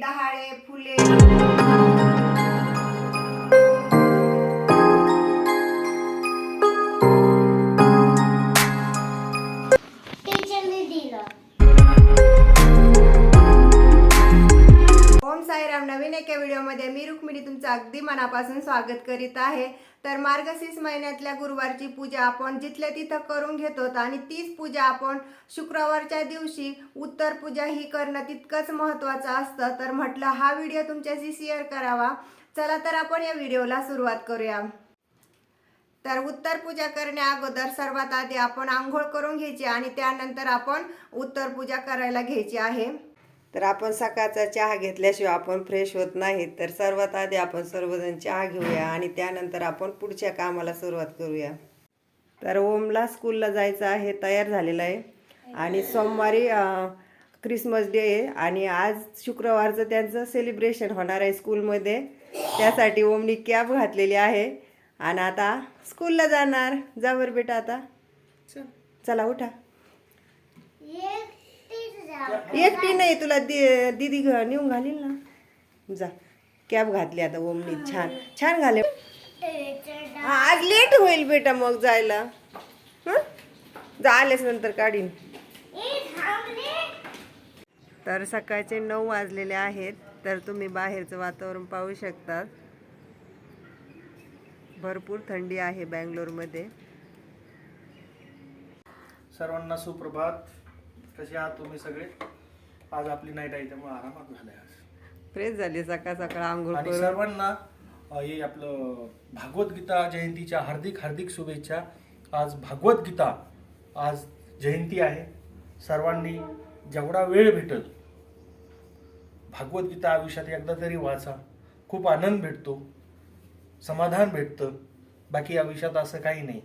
डहाळे फुले. ओम साईराम नवीन एका व्हिडिओमध्ये मी रुक्मिणी तुमचं अगदी मनापासून स्वागत करीत आहे. तर मार्गशीर्ष महिन्यातल्या गुरुवारची पूजा आपण जिथल्या तिथं करून घेतो आणि तीच पूजा आपण शुक्रवारच्या दिवशी उत्तर पूजा ही करणं तितकंच महत्त्वाचं असतं. तर म्हटलं हा व्हिडिओ तुमच्याशी शेअर करावा. चला तर आपण या व्हिडिओला सुरुवात करूया. तर उत्तर पूजा करण्या अगोदर सर्वात आधी आपण आंघोळ करून घ्यायची आणि त्यानंतर आपण उत्तर पूजा करायला घ्यायची आहे. तर आपण सकाळचा चहा घेतल्याशिवाय आपण फ्रेश होत नाही. तर सर्वात आधी आपण सर्वजण चहा घेऊया आणि त्यानंतर आपण पुढच्या कामाला सुरुवात करूया. तर ओमला स्कूलला जायचं आहे तयार झालेलं आहे. आणि सोमवारी क्रिसमस डे आहे आणि आज शुक्रवारचं त्यांचं सेलिब्रेशन होणार आहे स्कूलमध्ये त्यासाठी ओमनी कॅब घातलेली आहे. आणि आता स्कूलला जाणार. जा बरं बेटा आता. चला. उठा. एकटी नाही तुला दि दिदी घ नेऊन घालील ना. जा. कॅब घातली आता ओमनी छान छान घाले. हा, आज लेट होईल बेटा मग जायला. हं? जा आलेस नंतर काढीन. तर सकाळचे नऊ वाजलेले आहेत तर तुम्ही बाहेरचं वातावरण पाहू शकता भरपूर थंडी आहे बँगलोरमध्ये. सर्वांना सुप्रभात. कसे आहात तुम्ही सगळे आज आपली नाईट आहे त्यामुळे आरामात झालाय आज. फ्रेश झाली सकाळ सकाळ आंघोळ आणि करून. सर्वांना अ, हे आपलं भागवत गीता जयंतीच्या हार्दिक हार्दिक शुभेच्छा. आज भागवत गीता आज जयंती आहे. सर्वांनी जेवढा वेळ भेटल भागवत गीता आयुष्यात एकदा तरी वाचा. खूप आनंद भेटतो समाधान भेटतं. बाकी आयुष्यात असं काही नाही.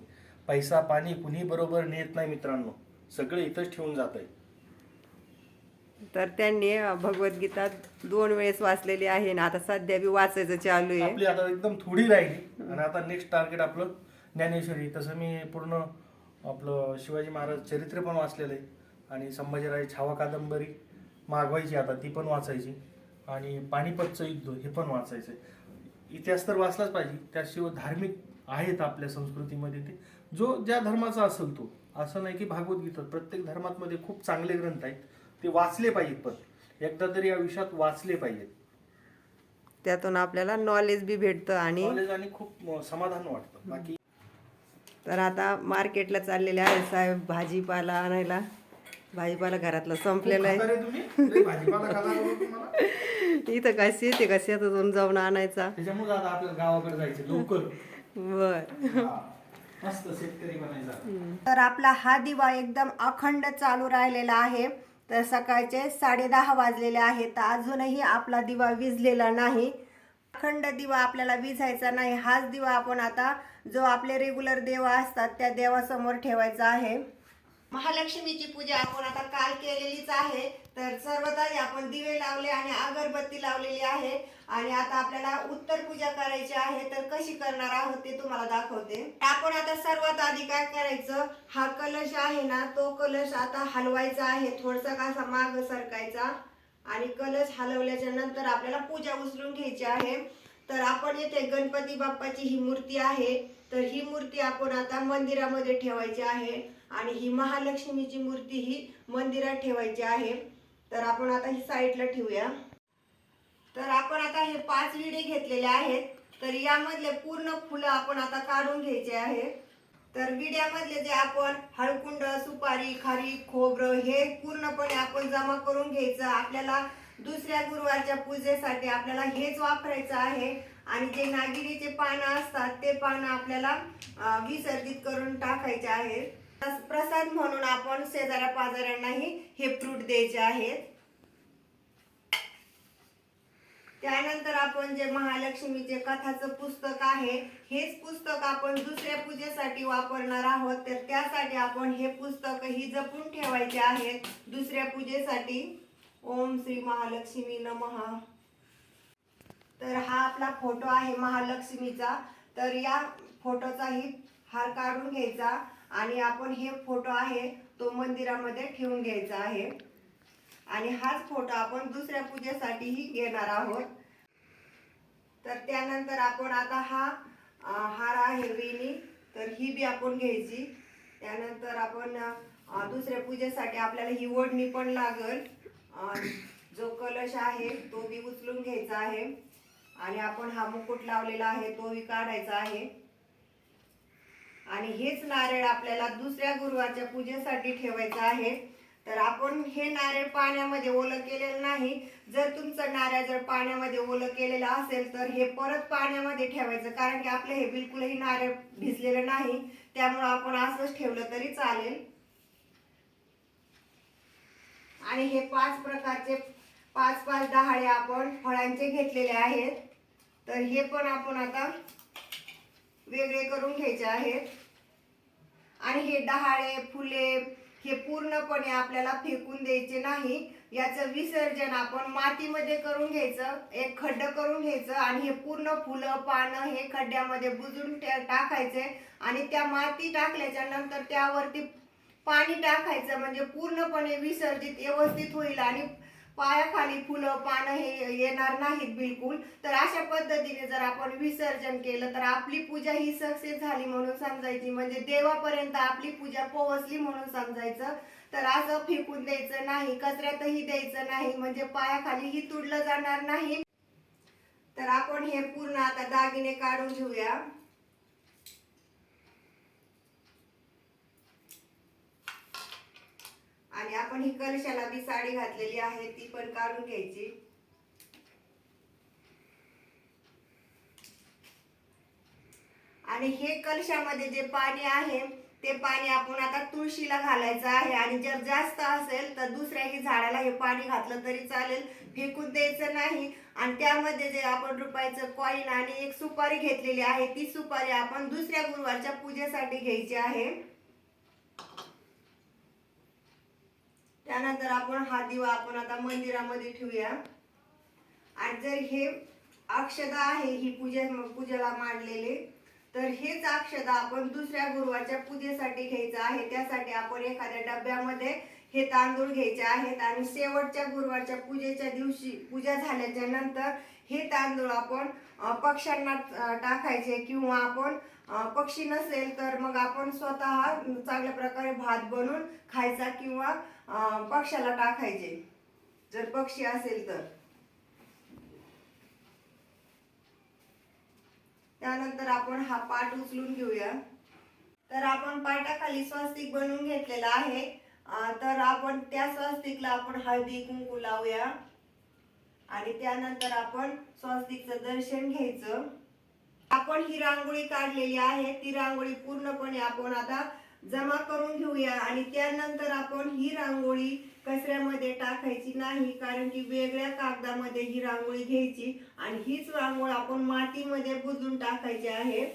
पैसा पाणी कुणी बरोबर नेत नाही मित्रांनो. सगळं इथंच ठेवून जात आहे तर त्यांनी भगवद्गीता दोन वेळेस वाचलेली आहे ना आता सध्या बी वाचायचं चालू आहे. आपली आता एकदम थोडी राहिली. आणि आता नेक्स्ट टार्गेट आपलं ज्ञानेश्वरी. तसं मी पूर्ण आपलं शिवाजी महाराज चरित्र पण वाचलेलं आहे. आणि संभाजीराजे छावा कादंबरी मागवायची आता ती पण वाचायची. आणि पानिपतचं युद्ध हे पण वाचायचं आहे. इतिहास तर वाचलाच पाहिजे. त्याशिवाय धार्मिक आहेत आपल्या संस्कृतीमध्ये ते. जो ज्या धर्माचा असेल तो. असं नाही की भागवद्गीता प्रत्येक धर्मामध्ये खूप चांगले ग्रंथ आहेत. ते वाचले पाहिजेत पण. एकदा तरी आयुष्यात वाचले पाहिजेत. त्यातून आपल्याला नॉलेज बी भेटतं आणि नॉलेज आणि खूप समाधान वाटतं. बाकी तर आता मार्केटला चाललेले आहे साहेब भाजीपाला आणायला. भाजीपाला घरातला संपलेला आहे. इथं काय शेत आहे? का शेतातून जाऊन आणायचा. त्याच्यामुळे आता आपल्याला गावाकडे जायचं लवकर. बर. तर आपला हा दिवा एकदम अखंड चालू राहिलेला आहे. तर सकाळचे साडेदहा वाजलेले आहेत. तर अजूनही आपला दिवा विजलेला नाही. अखंड दिवा आपल्याला विझायचा नाही. हाच दिवा आपण आता जो आपले रेग्युलर देव असतात त्या देवासमोर ठेवायचा आहे. महालक्ष्मीची पूजा आपण आता काल केलेलीच आहे. तर सर्वात आधी आपण दिवे लावले आणि अगरबत्ती लावलेली आहे. आणि आता आपल्याला उत्तर पूजा करायची आहे तर कशी करणार आहोत ते तुम्हाला दाखवते. आपण आता सर्वात आधी काय करायचं हा कलश आहे ना तो कलश आता हलवायचा आहे थोडसा कसा माग सरकायचा. आणि कलश हलवल्याच्या नंतर आपल्याला पूजा उचलून घ्यायची आहे. तर आपण येथे गणपती बाप्पाची ही मूर्ती आहे. तर ही मूर्ती आपण आता मंदिरामध्ये ठेवायची आहे. आणि ही महालक्ष्मीची मूर्ती ही मंदिरात ठेवायची आहे. तर आपण आता ही साईडला ठेवूया. तर आपण आता हे पाच विडे घेतलेले आहेत. तर यामधले पूर्ण फुलं आपण आता काढून घ्यायचे आहे. तर विड्यामधले जे आपण हळकुंड सुपारी खारी खोबरं हे पूर्णपणे आपण जमा करून घ्यायचं. आपल्याला दुसऱ्या गुरुवारच्या पूजेसाठी आपल्याला हेच वापरायचं आहे. आणि जे नागिरीचे पानं असतात ते पानं आपल्याला विसर्जित करून टाकायचे आहेत तस- प्रसाद म्हणून आपण शेजाऱ्या पाजाऱ्यांनाही हे फ्रूट द्यायचे आहेत. त्यानंतर आपण जे महालक्ष्मीचे कथाचं पुस्तक आहे हेच पुस्तक आपण दुसऱ्या पूजेसाठी वापरणार आहोत. तर त्यासाठी आपण हे पुस्तक ही जपून ठेवायचे आहेत दुसऱ्या पूजेसाठी. ओम श्री महालक्ष्मी नमः. तर हा आपला फोटो आहे महालक्ष्मीचा. तर या फोटोचाही हार काढून घ्यायचा. आणि आपण हे फोटो आहे तो मंदिरामध्ये ठेवून घ्यायचा आहे. आणि हाच फोटो आपण दुसऱ्या पूजेसाठीही घेणार आहोत. तर त्यानंतर आपण आता हा हार आहे वेणी तर ही बी आपण घ्यायची. त्यानंतर आपण दुसऱ्या पूजेसाठी आपल्याला ही ओढणी पण लागल. जो कलश आहे तो बी उचलून घ्यायचा आहे. आणि आपण हा मुकुट लावलेला आहे तो बी काढायचा आहे. आणि हेच नारळ आपल्याला दुसऱ्या गुरुवारच्या पूजेसाठी ठेवायचं आहे. तर आपण हे नारळ पाण्यामध्ये ओलं केलेलं नाही. जर तुमचं नारळ जर पाण्यामध्ये ओलं केलेलं असेल तर हे परत पाण्यामध्ये ठेवायचं. कारण की आपलं हे बिलकुलही नारळ भिजलेलं नाही. त्यामुळं आपण असंच ठेवलं तरी चालेल. आणि हे पाच प्रकारचे पाच पाच डहाळे आपण फळांचे घेतलेले आहेत. तर हे पण आपण आता वेगळे करून घ्यायचे आहेत. आणि हे डहाळे फुले हे पूर्णपणे आपल्याला फेकून द्यायचे नाही. याचं विसर्जन आपण मातीमध्ये करून घ्यायचं एक खड्ड करून घ्यायचं आणि हे पूर्ण फुलं पानं हे खड्ड्यामध्ये बुजून टाकायचे आणि त्या माती टाकल्याच्या नंतर त्यावरती पाणी टाकायचं. म्हणजे पूर्णपणे विसर्जित व्यवस्थित होईल आणि पायाखाली फुलं पानं हे येणार नाहीत बिलकुल. तर अशा पद्धतीने जर आपण विसर्जन केलं तर आपली पूजा ही सक्सेस झाली म्हणून समजायची. म्हणजे देवापर्यंत आपली पूजा पोहोचली म्हणून समजायचं. तर असं फेकून द्यायचं नाही कचऱ्यातही द्यायचं नाही. म्हणजे पायाखाली ही तुडलं जाणार नाही. तर आपण हे पूर्ण आता दागिने काढून घेऊया. आणि आपण ही कलशाला बी साडी घातलेली आहे ती पण काढून घ्यायची. आणि हे कलशामध्ये जे पाणी आहे ते पाणी आपण आता तुळशीला घालायचं आहे. आणि जर जास्त असेल तर दुसऱ्याही झाडाला हे पाणी घातलं तरी चालेल फेकून द्यायचं नाही. आणि त्यामध्ये जे आपण रुपयाचं कॉईन आणि एक सुपारी घेतलेली आहे ती सुपारी आपण दुसऱ्या गुरुवारच्या पूजेसाठी घ्यायची आहे. त्यानंतर आपण हा दिवा आपण आता मंदिरामध्ये ठेवूया. आणि जर हे अक्षता आहे ही पूजे पूजेला मांडलेले तर हेच अक्षदा आपण दुसऱ्या गुरुवारच्या पूजेसाठी घ्यायचं आहे. त्यासाठी आपण एखाद्या डब्यामध्ये हे तांदूळ घ्यायचे आहेत आणि शेवटच्या गुरुवारच्या पूजेच्या दिवशी पूजा झाल्याच्यानंतर हे तांदूळ आपण पक्ष्यांना टाकायचे किंवा आपण पक्षी नसेल तर मग आपण स्वतः चांगल्या प्रकारे भात बनवून खायचा किंवा पक्ष्याला टाकायचे. जर पक्षी असेल तर. त्यानंतर आपण हा पाट उचलून घेऊया. तर आपण पाटाखाली स्वस्तिक बनवून घेतलेला आहे. तर आपण त्या स्वस्तिकला आपण हळदी कुंकू लावूया. आणि त्यानंतर आपण स्वस्तिकचं दर्शन घ्यायचं. आपण ही रांगोळी काढलेली आहे. ती रांगोळी पूर्णपणे आपण आता जमा करून घेऊया आणि त्यानंतर आपण ही रांगोळी कचऱ्यामध्ये टाकायची नाही कारण की वेगळ्या कागदामध्ये ही रांगोळी घ्यायची आणि हीच रांगोळी आपण मातीमध्ये बुजून टाकायची आहे.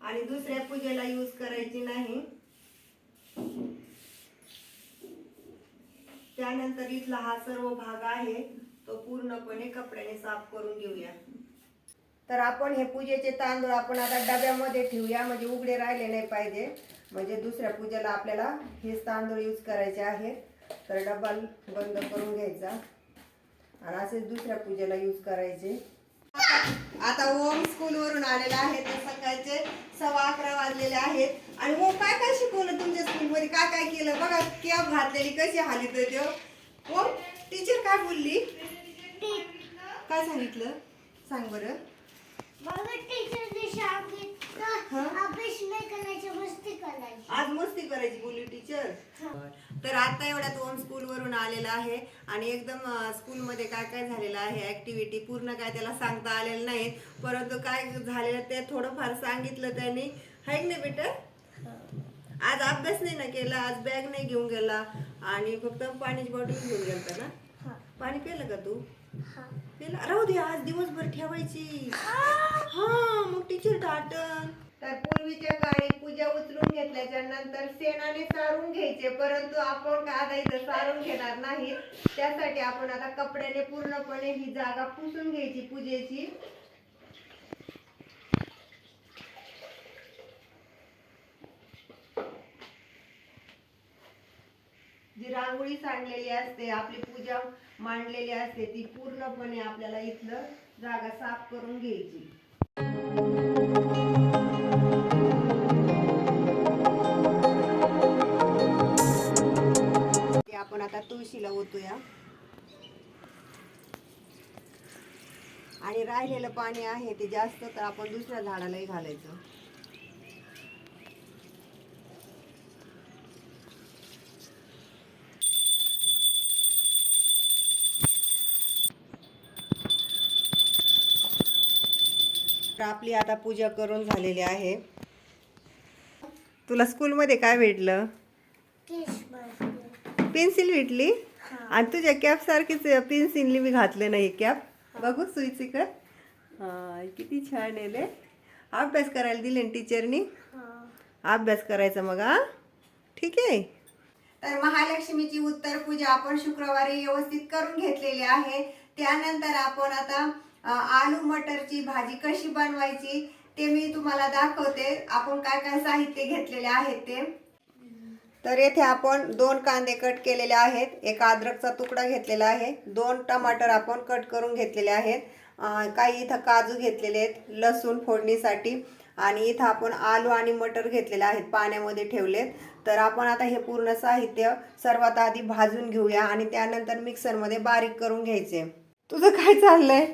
आणि दुसऱ्या पूजेला यूज करायची नाही. त्यानंतर इथला हा सर्व भाग आहे. तो पूर्णपणे कपड्याने साफ करून घेऊया. तर आपण हे पूजेचे तांदूळ आपण आता डब्यामध्ये ठेवूया म्हणजे उघडे राहिले नाही पाहिजे. म्हणजे दुसऱ्या पूजेला आपल्याला हेच तांदूळ यूज करायचे आहेत तर डबा बंद करून घ्यायचा. आणि असेच दुसऱ्या पूजेला यूज करायचे. आता ओम स्कूल वरून आलेला आहे. तर सकाळचे सव्वा अकरा वाजलेले आहेत. आणि ओम काय काय शिकवलं तुमच्या स्कूलमध्ये काय काय केलं? बघा कॅब घातलेली कशी हाली तर तो ओम टीचर काय बोलली? काय सांगितलं? सांग बरं. आज मस्ती करायची बोलली टीचर तर आता एवढ्यात ओम स्कूल वरून आलेला आहे आणि एकदम स्कूलमध्ये काय काय झालेलं आहे ऍक्टिव्हिटी पूर्ण काय त्याला सांगता आलेलं नाही परंतु काय झालेलं ते थोडंफार सांगितलं त्यांनी. हाय की नाही बेटा? आज अभ्यास नाही ना केला आज बॅग नाही घेऊन गेला आणि फक्त पाण्याची बॉटल घेऊन गेलता ना. पाणी पिलं का तू? हा. राहू दे आज दिवसभर ठेवायची. हा मग टीचर डाटन तर पूर्वीच्या काळी पूजा उचलून घेतल्याच्या नंतर सेनाने सारून घ्यायचे परंतु आपण काय आता इथं सारून घेणार नाही. त्यासाठी आपण आता कपड्याने पूर्णपणे ही जागा पुसून घ्यायची पूजेची. जी रांगोळी सांडलेली असते आपली पूजा मांडलेली असते ती पूर्णपणे आपल्याला इथलं जागा साफ करून घ्यायची. आपण आता तुळशीला ओतूया. आणि राहिलेलं पाणी आहे ते जास्त तर आपण दुसऱ्या झाडालाही घालायचं. तर आपली आता पूजा करून झालेली आहे. तुला स्कूलमध्ये काय भेटलं? पेन्सिल भेटली? आणि तुझ्या कॅप सारखीच पेन्सिलनी मी घातले नाही कॅप. बघू सुईची कर किती छान येले अभ्यास करायला दिले ना टीचरनी? अभ्यास करायचा मग हा? ठीक आहे. तर महालक्ष्मीची उत्तर पूजा आपण शुक्रवारी व्यवस्थित करून घेतलेली आहे. त्यानंतर आपण आता आलू मटरची भाजी कशी बनवायची ते मी तुम्हाला दाखवते. आपण काय काय साहित्य घेतलेले आहेत ते. तर येथे आपण दोन कांदे कट केलेले आहेत. एक अद्रकचा तुकडा घेतलेला आहे. दोन टमाटर आपण कट करून घेतलेले आहेत. काही इथं काजू घेतलेले आहेत लसूण फोडणीसाठी. आणि इथं आपण आलू आणि मटर घेतलेले आहेत पाण्यामध्ये ठेवलेत. तर आपण आता हे पूर्ण साहित्य सर्वात आधी भाजून घेऊया आणि त्यानंतर मिक्सरमध्ये बारीक करून घ्यायचे. तुझं काय चाललंय?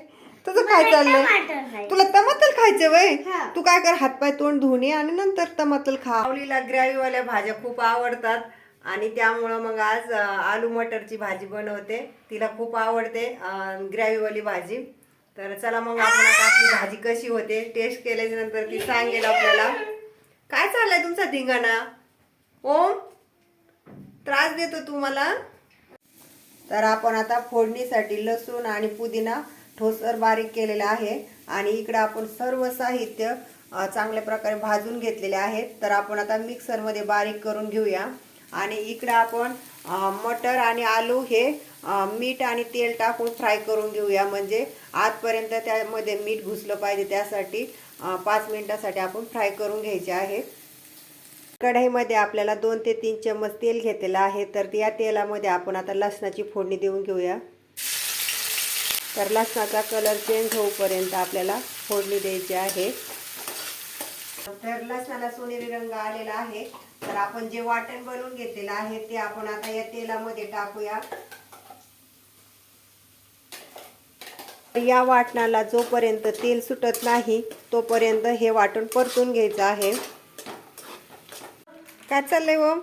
तुझं काय चाललंय? तुला टमाटर खायचे वय? हा. तू काय कर हातपाय तोंड ये आणि नंतर टमाटर खा. आवलीला ग्रॅव्हीवाल्या भाज्या खूप आवडतात आणि त्यामुळं मग आज आलू मटरची भाजी बनवते. तिला खूप आवडते ग्रॅव्हीवाली भाजी. तर चला मग आपण आता आपली भाजी कशी होते टेस्ट केल्याच्यानंतर ती सांगेल आपल्याला. काय चाललंय तुमचा धिंगाणा? ओम? त्रास देतो तू मला. तर आपण आता फोडणीसाठी लसूण आणि पुदिना ठोसर बारीक केलेलं आहे. आणि इकडं आपण सर्व साहित्य चांगल्या प्रकारे भाजून घेतलेले आहेत. तर आपण आता मिक्सरमध्ये बारीक करून घेऊया. आणि इकडं आपण मटर आणि आलू हे मीठ आणि तेल टाकून फ्राय करून घेऊया. म्हणजे आजपर्यंत त्यामध्ये मीठ घुसलं पाहिजे. त्यासाठी पाच मिनटासाठी आपण फ्राय करून घ्यायचे आहे. कढईमध्ये आपल्याला दोन ते तीन चम्मच तेल घेतलेलं आहे. तर या तेलामध्ये आपण आता लसणाची फोडणी देऊन घेऊया. तर लसणाचा कलर चेंज होऊपर्यंत आपल्याला फोडणी द्यायची आहे. तर लसणाला सोनेरी रंग आलेला आहे. तर आपण जे वाटण बनवून घेतलेलं आहे ते आपण आता या तेलामध्ये टाकूया. या वाटणाला जोपर्यंत तेल सुटत नाही तोपर्यंत हे वाटण परतून घ्यायचं आहे. काय चाललंय हो?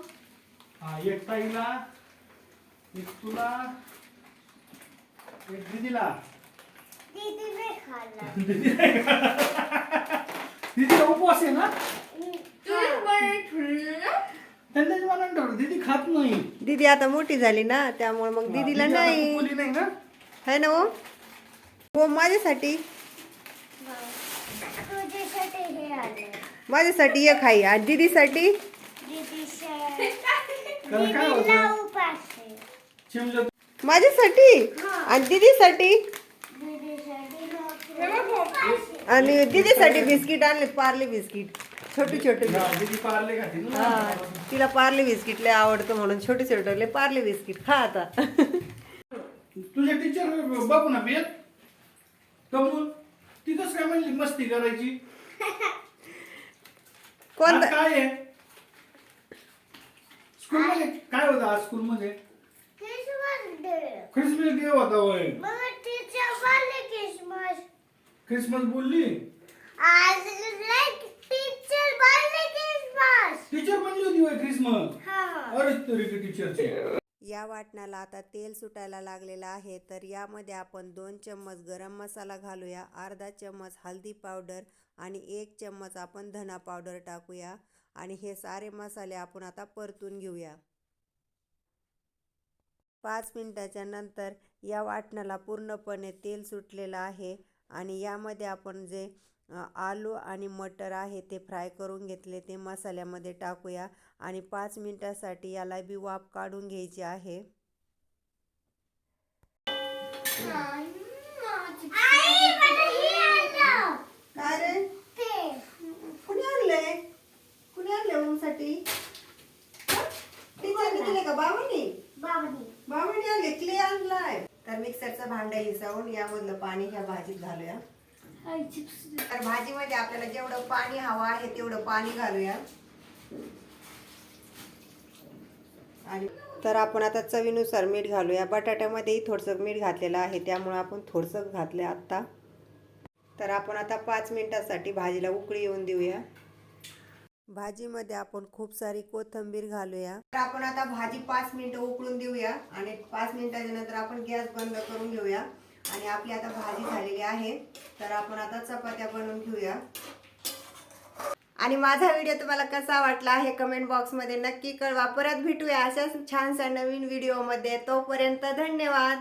तुला दिदीला दीदी नाही खाल्ला दीदीला उपवास आहे ना? त्यांनी मला दीदी खात नाही. दीदी आता मोठी झाली ना त्यामुळे मग दीदीला दीदी आता नाही. नाही ना? है ना हो? हो माझ्यासाठी. तुझ्यासाठी हे आलं. माझ्यासाठी एक आहे. आणि दीदीसाठी? दीदी त्याला काय दीदीला होतं? उपास आहे चिमलं माझ्यासाठी? आणि दीदीसाठी? आहे. आणि दीदीसाठी बिस्किट आणले पार्ले बिस्किट. छोटे छोटे हा, दीदी पार्ले खाते ना. हा तिला पार्ले बिस्किट लय आवडतं म्हणून छोटे छोटे पार्ले बिस्किट. खा आता. तुझ्या टीचर बघू ना बेत कमून. तिथंच काय म्हणली मस्ती करायची? कोणता? आज काय आहे? स्कूल मध्ये? काय होतं आज स्कूल मध्ये? क्रिसमस डे क्रिसमस डे होता होय मग टीचर बोलले क्रिसमस क्रिसमस बोलली? आज टीचर बोलले क्रिसमस टीचर म्हणली होती होय क्रिसमस? हा अरे तरी की टीचरची या वाटणाला आता तेल सुटायला लागलेलं आहे तर यामध्ये आपण दोन चम्मच गरम मसाला घालूया अर्धा चम्मच हळदी पावडर आणि एक चम्मच आपण धना पावडर टाकूया आणि हे सारे मसाले आपण आता परतून घेऊया. पाच मिनिटाच्या नंतर या वाटणाला पूर्णपणे तेल सुटलेलं आहे आणि यामध्ये आपण जे आलू आणि मटर आहे ते फ्राय करून घेतले ते मसाल्यामध्ये टाकूया आणि पाच मिनिटासाठी याला बी वाफ काढून घ्यायची आहे. हे कुणी आणलंय? कुणी आणलंय टीचरने दिले का? बाबांनी? आणले क्ले आणलाय. तर मिक्सरचं भांड हिसावून यामधलं पाणी ह्या भाजीत घालूया. तर भाजीमध्ये आपल्याला जेवढं पाणी हवं आहे तेवढं पाणी घालूया. आणि तर आपण आता चवीनुसार मीठ घालूया. बटाट्यामध्येही थोडंसं मीठ घातलेलं आहे त्यामुळे आपण थोडंसं घातलं आत्ता. तर आपण आता पाच मिनिटासाठी भाजीला उकळी येऊन देऊया. भाजीमध्ये आपण खूप सारी कोथिंबीर घालूया. तर आपण आता भाजी पाच मिनिटं उकळून देऊया आणि पाच मिनिटाच्या नंतर आपण गॅस बंद करून घेऊया. आणि आपली आता भाजी झालेली आहे. तर आपण आता चपात्या बनवून घेऊया. आणि माझा व्हिडिओ तुम्हाला कसा वाटला हे कमेंट बॉक्समध्ये नक्की कळवा. परत भेटूया अशाच छानशा नवीन व्हिडिओमध्ये तोपर्यंत धन्यवाद.